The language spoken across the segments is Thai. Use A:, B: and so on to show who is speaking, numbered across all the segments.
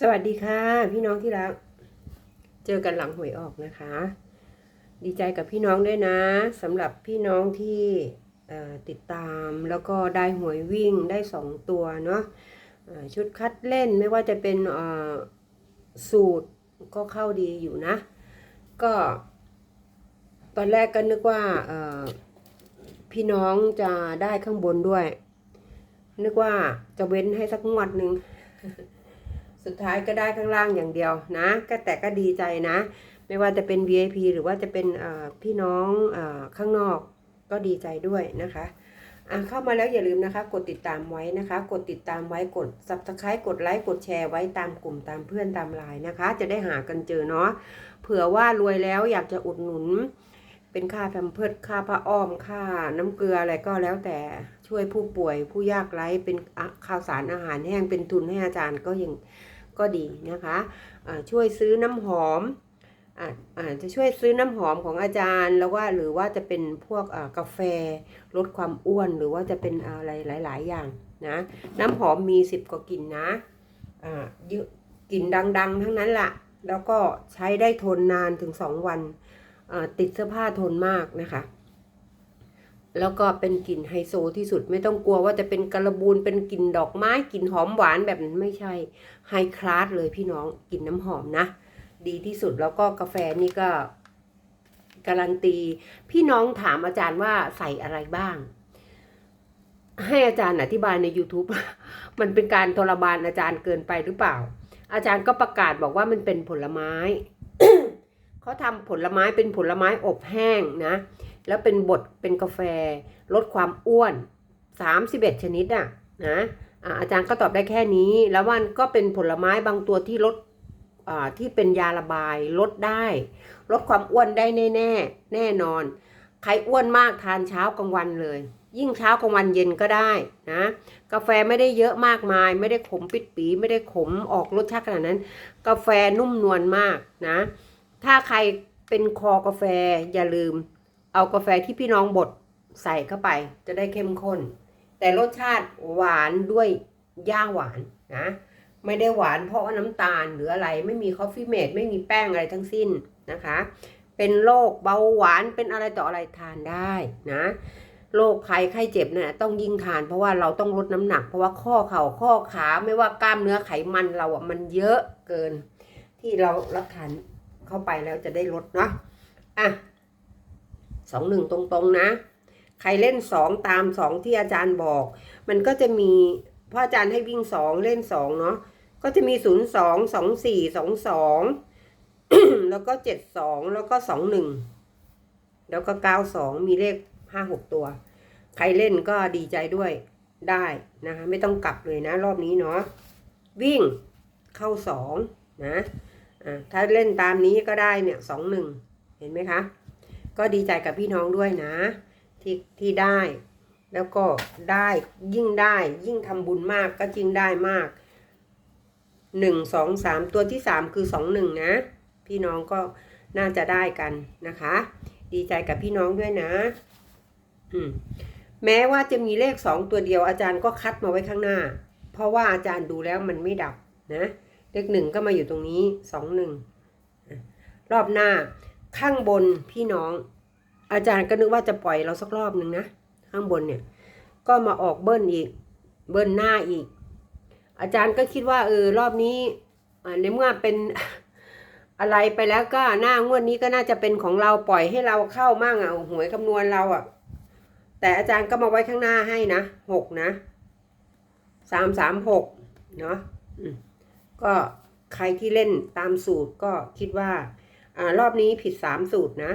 A: สวัสดีค่ะ พี่น้องที่รัก เจอกันหลังหวยออกนะคะ ดีใจกับพี่น้องด้วยนะสำหรับพี่น้องที่ติดตามแล้วก็ได้หวยวิ่งได้สองตัวเนาะชุดคัดเล่นไม่ว่าจะเป็นสูตรก็เข้าดีอยู่นะ ก็ ตอนแรกก็นึกว่าพี่น้องจะได้ข้างบนด้วย นึกว่าจะเว้นให้สักงวดหนึ่ง สุดท้ายก็ได้ข้างล่างอย่างเดียวนะ ก็แต่ก็ดีใจนะ ไม่ว่าจะเป็น VIP หรือว่าจะเป็นพี่น้องอข้างนอกก็ดีใจด้วยนะคะอะเข้ามาแล้วอย่าลืมนะคะ กดติดตามไว้นะคะ กดติดตามไว้กด subscribe กดไลค์กดแชร์ไว้ตามกลุ่มตามเพื่อนตามไลน์นะคะ จะได้หากันเจอเนาะเผื่อว่ารวยแล้วอยากจะอุดหนุน เป็นค่าแพมเพิร์ดค่าผ้าอ้อมค่าน้ำเกลืออะไรก็แล้วแต่ช่วยผู้ป่วยผู้ยากไร้เป็นอะข้าวสารอาหารแห้งเป็นทุนให้อาจารย์ก็ยัง ก็ดีนะคะอ่าช่วยซื้อน้ำหอมอาอ่าจะช่วยซื้อน้ำหอมของอาจารย์แล้วว่าหรือว่าจะเป็นพวกกาแฟลดความอ้วนหรือว่าจะเป็นอะไรหลาย ๆ อย่างนะน้ำหอมมีสิบกว่ากลิ่นนะอ่าเยอะกลิ่นดัง ๆ ทั้งนั้นละแล้วก็ใช้ได้ทนนานถึงสองวันติดเสื้อผ้าทนมากนะคะ แล้วก็เป็นกลิ่นไฮโซที่สุดไม่ต้องกลัวว่าจะเป็นกระบูนเป็นกลิ่นดอกไม้กลิ่นหอมหวานแบบนั้นไม่ใช่ไฮคลาสเลยพี่น้องกลิ่นน้ำหอมนะ ดีที่สุดแล้วก็กาแฟนี่ก็การันตี พี่น้องถามอาจารย์ว่าใส่อะไรบ้าง ให้อาจารย์อธิบายใน YouTube มันเป็นการทรมานอาจารย์เกินไปหรือเปล่า อาจารย์ก็ประกาศบอกว่ามันเป็นผลไม้เขาทำผลไม้เป็นผลไม้อบแห้งนะ แล้วเป็นบดเป็นกาแฟ ลดความอ้วน 31 ชนิดอะนะอะอาจารย์ก็ตอบได้แค่นี้ แล้วมันก็เป็นผลไม้บางตัวที่ลดที่เป็นยาระบายลดได้ ลดความอ้วนได้แน่แน่แน่นอน ใครอ้วนมากทานเช้ากลางวันเลย ยิ่งเช้ากลางวันเย็นก็ได้นะกาแฟไม่ได้เยอะมากมาย ไม่ได้ขมปิดปีไม่ได้ขมออกรสชาติขนาดนั้น กาแฟนุ่มนวลมากนะ ถ้าใครเป็นคอกาแฟอย่าลืม เอากาแฟที่พี่น้องบดใส่เข้าไป จะได้เข้มข้น แต่รสชาติหวานด้วยย่าหวานนะ ไม่ได้หวานเพราะว่าน้ำตาลหรืออะไรไม่มีคอฟฟี่เมดไม่มีแป้งอะไรทั้งสิ้นนะคะ เป็นโรคเบาหวานเป็นอะไรต่ออะไรทานได้นะโรคภัยไข้เจ็บเนี่ยต้องยิ่งทานเพราะว่าเราต้องลดน้ำหนัก เพราะว่าข้อเข่าข้อขาไม่ว่ากล้ามเนื้อไขมันเราอะมันเยอะเกิน ที่เรารับทานเข้าไปแล้วจะได้ลดเนาะอะ สองหนึ่งตรงๆนะ ใครเล่นสองตามสองที่อาจารย์บอก มันก็จะมีเพราะอาจารย์ให้วิ่งสองเล่นสองเนาะก็จะมีศูนย์สองสองสี่สองสองแล้วก็เจ็ดสองแล้วก็สองหนึ่งแล้วก็เก้าสองมีเลขห้าหกตัว ใครเล่นก็ดีใจด้วยได้นะคะไม่ต้องกลับเลยนะ รอบนี้เนาะวิ่งเข้าสองนะอ่าถ้าเล่นตามนี้ก็ได้เนี่ยสองหนึ่งเห็นไหมคะ ก็ดีใจกับพี่น้องด้วยนะ ที่ที่ได้ แล้วก็ได้ยิ่งได้ ยิ่งทำบุญมากก็ยิ่งได้มากหนึ่งสองสามตัวที่สามคือสองหนึ่งนะ พี่น้องก็น่าจะได้กันนะคะ ดีใจกับพี่น้องด้วยนะอืมแม้ว่าจะมีเลขสองตัวเดียวอาจารย์ก็คัดมาไว้ข้างหน้า เพราะว่าอาจารย์ดูแล้วมันไม่ดับนะ เลขหนึ่งก็มาอยู่ตรงนี้สองหนึ่งรอบหน้า ข้างบนพี่น้อง อาจารย์ก็นึกว่าจะปล่อยเราสักรอบหนึ่งนะ ข้างบนเนี่ย ก็มาออกเบิ้ลอีก เบิ้ลหน้าอีก อาจารย์ก็คิดว่าเออรอบนี้ในเมื่อเป็นอะไรไปแล้วก็หน้างวดนี้ก็น่าจะเป็นของเราปล่อยให้เราเข้ามั่งอะหวยคำนวณเราอะ แต่อาจารย์ก็มาไว้ข้างหน้าให้นะหกนะสามสามหกเนาะก็ใครที่เล่นตามสูตรก็คิดว่า อ่ารอบนี้ผิดสามสูตรนะ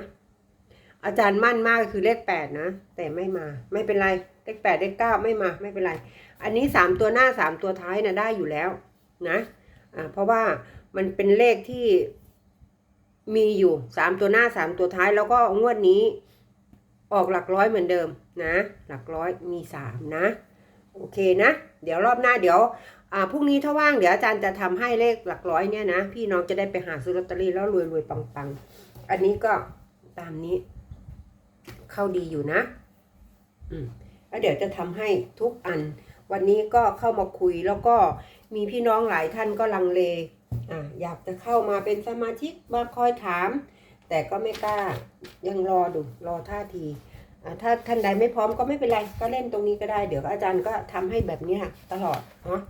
A: อาจารย์มั่นมากคือเลขแปดนะ แต่ไม่มา ไม่เป็นไร เลขแปดเลขเก้าไม่มา ไม่เป็นไร อันนี้สามตัวหน้าสามตัวท้ายนะได้อยู่แล้วนะอ่าเพราะว่ามันเป็นเลขที่มีอยู่สามตัวหน้าสามตัวท้ายแล้วก็งวดนี้ ออกหลักร้อยเหมือนเดิมนะ หลักร้อยมีสามนะ โอเคนะ เดี๋ยวรอบหน้าเดี๋ยว อ่าพรุ่งนี้ถ้าว่างเดี๋ยวอาจารย์จะทำให้เลขหลักร้อยเนี่ยนะ พี่น้องจะได้ไปหาซื้อลอตเตอรี่แล้วรวยรวยๆปังๆ อันนี้ก็ตามนี้ เข้าดีอยู่นะ อืมแล้วเดี๋ยวจะทำให้ทุกอัน วันนี้ก็เข้ามาคุยแล้วก็มีพี่น้องหลายท่านก็ลังเลอะอยากจะเข้ามาเป็นสมาชิกมาคอยถาม แต่ก็ไม่กล้ายังรอดูรอท่าทีอะถ้าท่านใดไม่พร้อมก็ไม่เป็นไร ก็เล่นตรงนี้ก็ได้ เดี๋ยวอาจารย์ก็ทำให้แบบนี้ตลอดเนาะ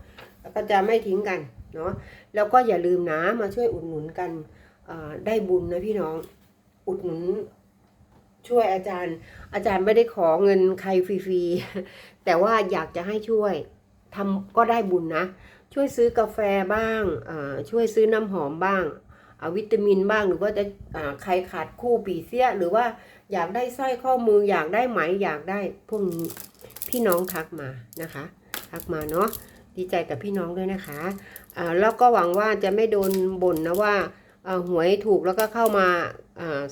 A: แล้วก็จะไม่ทิ้งกันเนาะแล้วก็อย่าลืมนะมาช่วยอุดหนุนกันได้บุญนะพี่น้องอุดหนุนช่วยอาจารย์ อาจารย์ไม่ได้ขอเงินใครฟรีๆแต่ว่าอยากจะให้ช่วยทำก็ได้บุญนะ ช่วยซื้อกาแฟบ้างช่วยซื้อน้ำหอมบ้างอ่าวิตามินบ้างหรือว่าจะใครขาดคู่ปีเสียหรือว่าอยากได้สร้อยข้อมืออยากได้ไหมอยากได้พวกนี้พี่น้องทักมานะคะ ทักมาเนาะ ดีใจกับพี่น้องด้วยนะคะอ่าแล้วก็หวังว่าจะไม่โดนบ่นนะว่าหวยถูกแล้วก็เข้ามา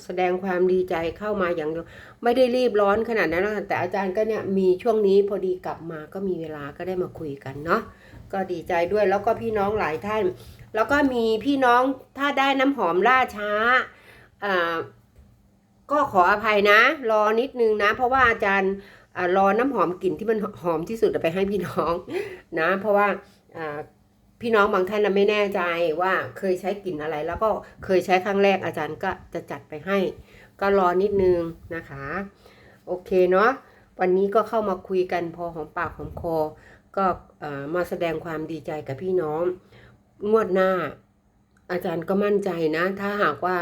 A: แสดงความดีใจเข้ามาอย่างเดียวไม่ได้รีบร้อนขนาดนั้นแต่อาจารย์ก็เนี่ยมีช่วงนี้พอดีกลับมาก็มีเวลาก็ได้มาคุยกันเนาะก็ดีใจด้วยแล้วก็พี่น้องหลายท่าน แล้วก็มีพี่น้องถ้าได้น้ำหอมล่าช้าอ่าก็ขออภัยนะ รอนิดนึงนะ เพราะว่าอาจารย์ รอน้ำหอมกลิ่นที่มันหอมที่สุดไปให้พี่น้องนะ เพราะว่าพี่น้องบางท่านไม่แน่ใจว่าเคยใช้กลิ่นอะไร แล้วก็เคยใช้ครั้งแรกอาจารย์ก็จะจัดไปให้ ก็รอนิดนึงนะคะ โอเคเนาะวันนี้ก็เข้ามาคุยกันพอหอมปากหอมคอ ก็เอ่อมาแสดงความดีใจกับพี่น้อง งวดหน้า อาจารย์ก็มั่นใจนะ ถ้าหากว่า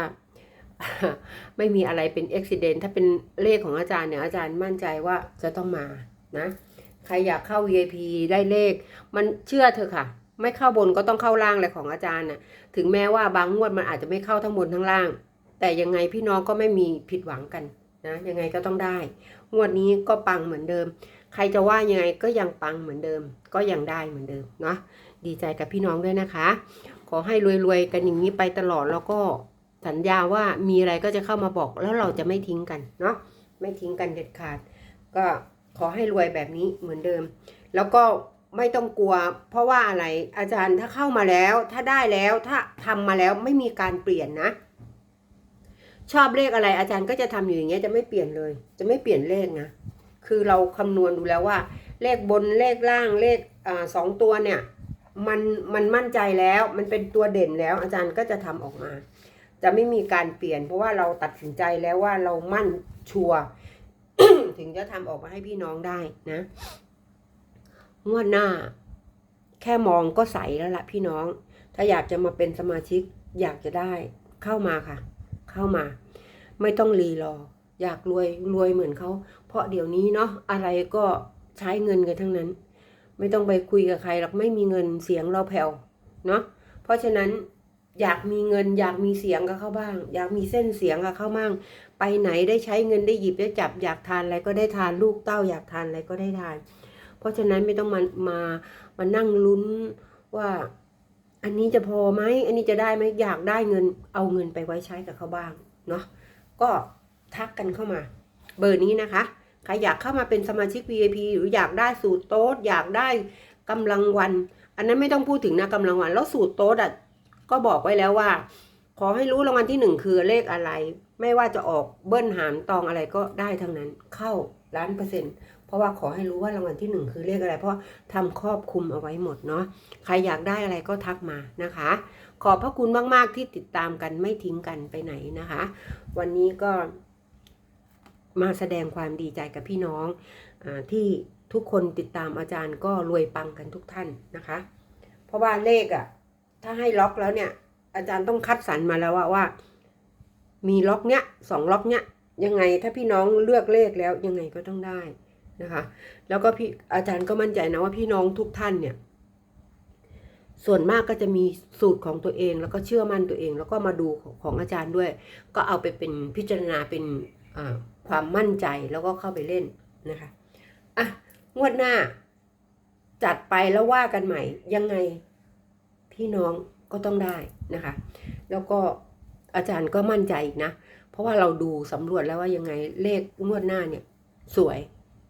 A: ไม่มีอะไรเป็นอุบิเหตุถ้าเป็นเลขของอาจารย์เนี่ยอาจารย์มั่นใจว่าจะต้องมานะ ใครอยากเข้า VIP ได้เลข มันเชื่อเถอค่ะ ไม่เข้าบนก็ต้องเข้าล่างเลยของอาจารย์น่ะ ถึงแม้ว่าบางงวดมันอาจจะไม่เข้าทั้งบนทั้งล่าง แต่ยังไงพี่น้องก็ไม่มีผิดหวังกันนะ ยังไงก็ต้องได้ งวดนี้ก็ปังเหมือนเดิม ใครจะว่ายังไงก็ยังปังเหมือนเดิม ก็ยังได้เหมือนเดิมเนาะ ดีใจกับพี่น้องด้วยนะคะ ขอให้รวยๆกันอย่างนี้ไปตลอดแล้วก็ สัญญาว่ามีอะไรก็จะเข้ามาบอกแล้วเราจะไม่ทิ้งกันเนาะไม่ทิ้งกันเด็ดขาด ก็ขอให้รวยแบบนี้เหมือนเดิม แล้วก็ไม่ต้องกลัว เพราะว่าอะไรอาจารย์ถ้าเข้ามาแล้ว ถ้าได้แล้วถ้าทำมาแล้วไม่มีการเปลี่ยนนะ ชอบเลขอะไรอาจารย์ก็จะทำอยู่อย่างเงี้ยจะไม่เปลี่ยนเลย จะไม่เปลี่ยนเลขนะคือเราคำนวณดูแล้วว่า เลขบนเลขล่างเลขอสองตัวเนี่ย มันมันมั่นใจแล้ว มันเป็นตัวเด่นแล้ว อาจารย์ก็จะทำออกมา จะไม่มีการเปลี่ยน เพราะว่าเราตัดสินใจแล้วว่าเรามั่นชัวร์ถึงจะทำออกมาให้พี่น้องได้นะงวดหน้า แค่มองก็ใสแล้วล่ะพี่น้อง ถ้าอยากจะมาเป็นสมาชิกอยากจะได้เข้ามาค่ะ เข้ามา ไม่ต้องรีรอ อยากรวยรวยเหมือนเขา เพราะเดี๋ยวนี้เนาะอะไรก็ใช้เงินกันทั้งนั้น ไม่ต้องไปคุยกับใครหรอกไม่มีเงินเสียงเราแผ่วเนาะเพราะฉะนั้น อยากมีเงิน อยากมีเสียงกับเขาบ้าง อยากมีเส้นเสียงกับเขาบ้าง ไปไหนได้ใช้เงินได้หยิบได้จับ อยากทานอะไรก็ได้ทานลูกเต้า อยากทานอะไรก็ได้ทาน เพราะฉะนั้นไม่ต้องมามามานั่งลุ้นว่า อันนี้จะพอไหมอันนี้จะได้ไหมอยากได้เงิน เอาเงินไปไว้ใช้กับเขาบ้างเนาะก็ทักกันเข้ามา เบอร์นี้นะคะใครอยากเข้ามาเป็นสมาชิก VIP หรืออยากได้สูตรโต๊ดอยากได้กำลังวัน อันนั้นไม่ต้องพูดถึงนะกำลังวันแล้วสูตรโต๊ดอะ ก็บอกไว้แล้วว่า ขอให้รู้รางวัลที่หนึ่งคือเลขอะไร ไม่ว่าจะออกเบิ้ลหารตองอะไรก็ได้ทั้งนั้นเข้าล้านเปอร์เซ็นต์เพราะว่าขอให้รู้ว่ารางวัลที่หนึ่งคือเลขอะไร เพราะทำครอบคลุมเอาไว้หมดเนาะใครอยากได้อะไรก็ทักมานะคะ ขอบพระคุณมาก ๆ ที่ติดตามกันไม่ทิ้งกันไปไหนนะคะ วันนี้ก็มาแสดงความดีใจกับพี่น้องอที่ทุกคนติดตามอาจารย์ก็รวยปังกันทุกท่านนะคะ เพราะว่าเลขอะ่ะ ถ้าให้ล็อกแล้วเนี่ย อาจารย์ต้องคัดสรรมาแล้วว่าว่า มีล็อกเนี้ยสองล็อกเนี้ยยังไงถ้าพี่น้องเลือกเลขแล้วยังไงก็ต้องได้นะคะ แล้วก็พี่อาจารย์ก็มั่นใจนะว่าพี่น้องทุกท่านเนี่ย ส่วนมากก็จะมีสูตรของตัวเอง แล้วก็เชื่อมั่นตัวเอง แล้วก็มาดูของอาจารย์ด้วย ก็เอาไปเป็นพิจารณาเป็นความมั่นใจแล้วก็เข้าไปเล่นนะคะอะงวดหน้า จัดไปแล้วว่ากันใหม่ยังไง พี่น้องก็ต้องได้นะคะ แล้วก็อาจารย์ก็มั่นใจอีกนะ เพราะว่าเราดูสำรวจแล้วว่ายังไงเลขงวดหน้าเนี่ยสวย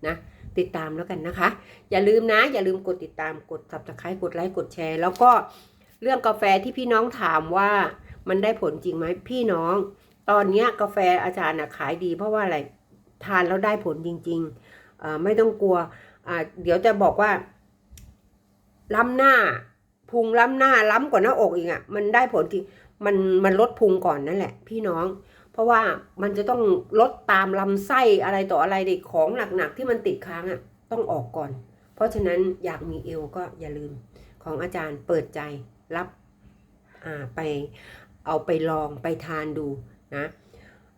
A: นะ ติดตามแล้วกันนะคะ อย่าลืมนะ อย่าลืมกดติดตามกด subscribe กดไลค์กดแชร์ แล้วก็เรื่องกาแฟที่พี่น้องถามว่ามันได้ผลจริงไหมพี่น้อง ตอนเนี้ยกาแฟอาจารย์นะขายดี เพราะว่าอะไรทานแล้วได้ผลจริงๆไม่ต้องกลัวเดี๋ยวจะบอกว่าล้ำหน้า พุงล้ำหน้าล้ำกว่าหน้าอกอีกอะ่ะ มันได้ผลที่มันมันลดพุงก่อนนั่นแหละ พี่น้อง เพราะว่ามันจะต้องลดตามลำไส้อะไรต่ออะไรเด็กของหนักๆที่มันติดค้างอะ่ะ ต้องออกก่อน เพราะฉะนั้นอยากมีเอวก็อย่าลืม ของอาจารย์เปิดใจรับอ่าไปเอาไปลองไปทานดูนะ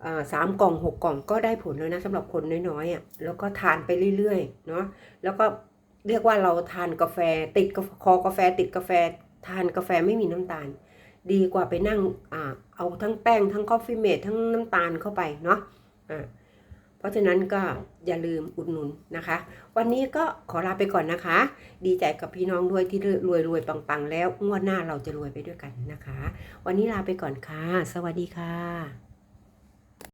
A: อ่าสามกล่องหกกล่องก็ได้ผลแล้วนะสำหรับคนน้อยๆอะแล้วก็ทานไปเรื่อยๆเนาะแล้วก็ เรียกว่าเราทานกาแฟ ติดกคอกาแฟติดกาแฟ ทานกาแฟไม่มีน้ำตาล ดีกว่าไปนั่งอเอาทั้งแป้งทั้งคอฟฟี่เมดทั้งน้ำตาลเข้าไปเนาะอ่าเพราะฉะนั้นก็อย่าลืมอุดหนุนนะคะ วันนี้ก็ขอลาไปก่อนนะคะ ดีใจกับพี่น้องด้วยที่รวยรวยๆปังๆ แล้วงวดหน้าเราจะรวยไปด้วยกันนะคะ วันนี้ลาไปก่อนค่ะ สวัสดีค่ะ